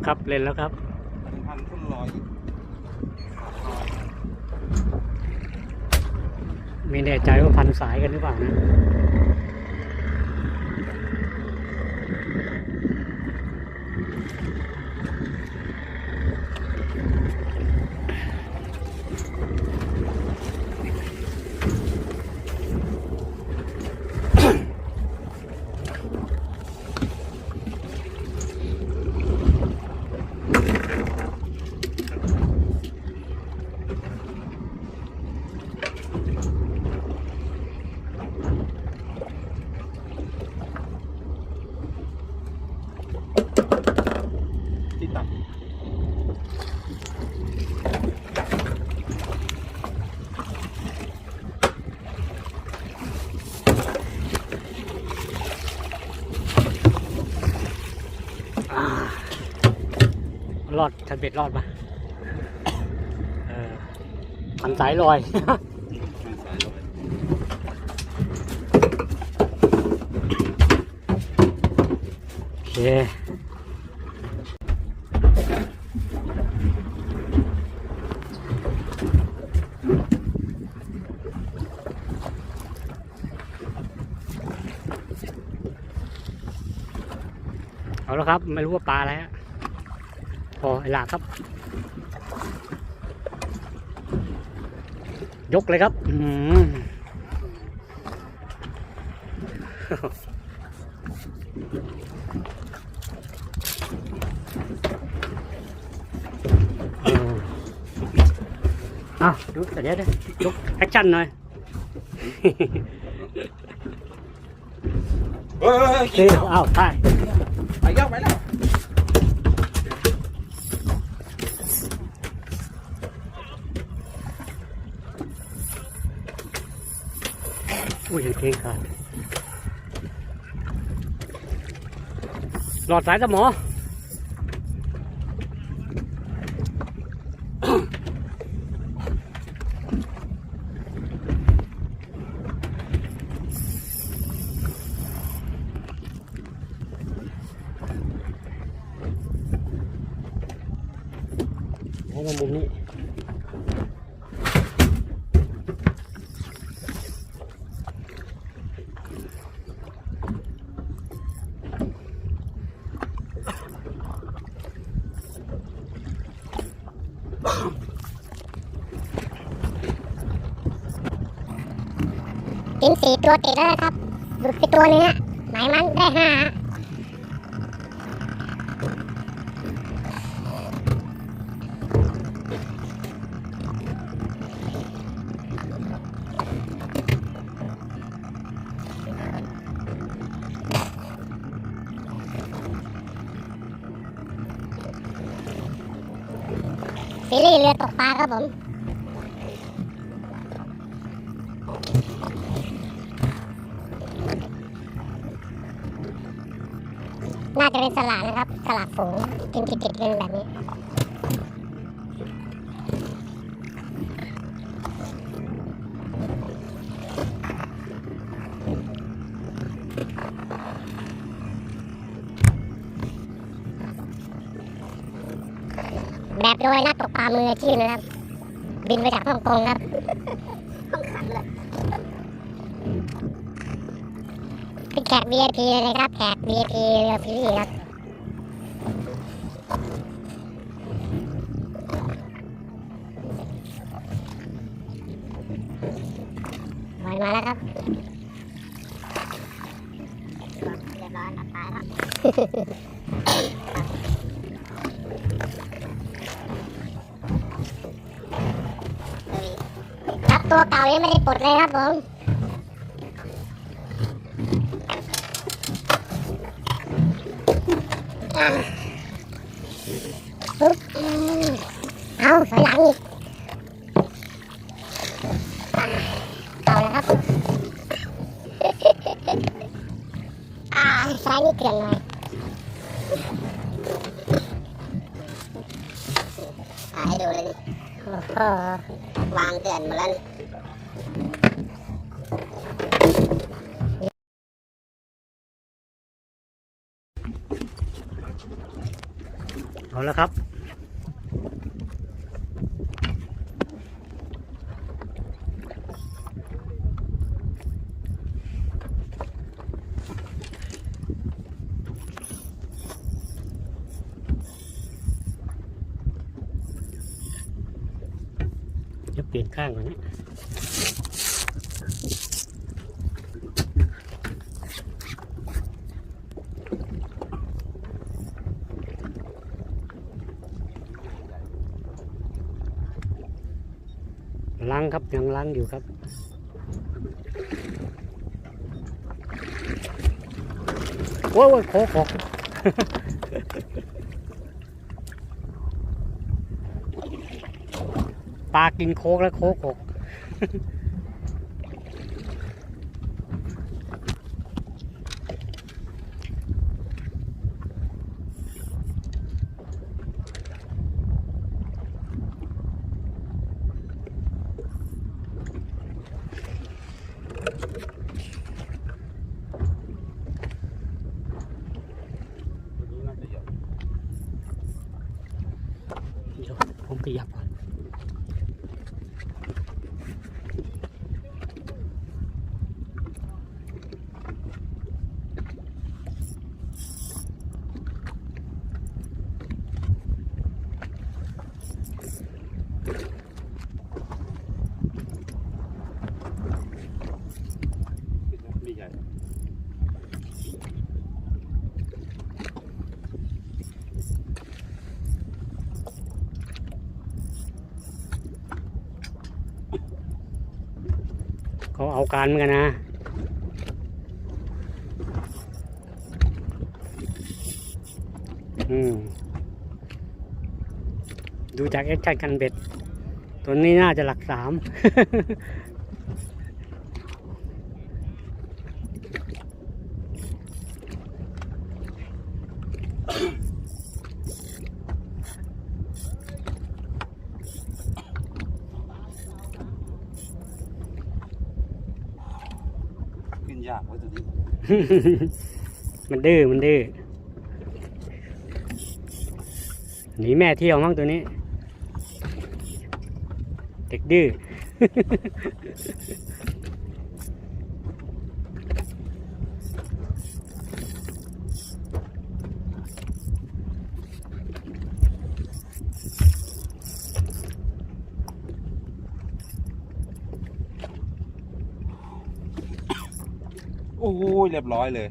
แล้วครับ เล่นแล้วครับพันพันทุ่นลอยลอยไม่แน่ใจว่าพันสายกันหรือเปล่านะ รอดทันเบ็ดรอดปะเออพันสาพันสายลอยโอเคเอาแล้วครับ ไม่รู้ว่าปลาอะไรฮะ พอไอหลากครับ ยกเลยครับอืมเอออ้าวดูเดี๋ยวเดี๋ยวยกแอคชั่นหน่อยเฮ้ยเฮ้ยอ้าวใช่ไปเยอะไปแล้ว อุ้ยเก่งขาดหลอดสายสมอให้มามุมนี้ กินสี่ตัวติดแล้วนะครับหลุดไปตัวหนึงฮะหมายมันได้ห้าฮะซีรีส์เรือตกปลาครับผม น่าจะเป็นสลากนะครับ สลากฝูงกินติดๆกันแบบนี้แบบโดยนักตกปลามืออาชีพนะครับ บินไปจากฮ่องกงครับฮ่องขันเลยเป็น แขก VIP เลยนะครับ แขก VIP เรือฟิลี่ครับมามาแล้วครับเรียบร้อยหลับตาแล้วครับตัวเก่ายังไม่ได้ปลดเลยครับผม ปึ๊บอืม เอาถอยหลังอีกเอาแล้วครับอ่าซ้ายนี่เกลี่ยนหน่อยถ่ายให้ดูเลยดิโอ้โหวางเกลี่ยนหมดแล้วนี่ เอาแล้วครับจะเปลี่ยนข้างก่อนนะ ล้างครับยังล้างอยู่ครับโอ้ยโอ้ยโคกหกปลากินโคกแล้วโคกหก ตัวนี้น่าจะใหญ่ เดี๋ยวผมขยับก่อน มีใหญ่ เขาเอาการเหมือนกันนะอืมดูจากแอคชั่นกันเบ็ด ตัวนี้น่าจะหลักสาม ยากไว้ตัวนี้มันดื้อมันดื้อหนีแม่เที่ยวมั้งตัวนี้ เด็กดื้อ อ้ยเรียบร้อยเลย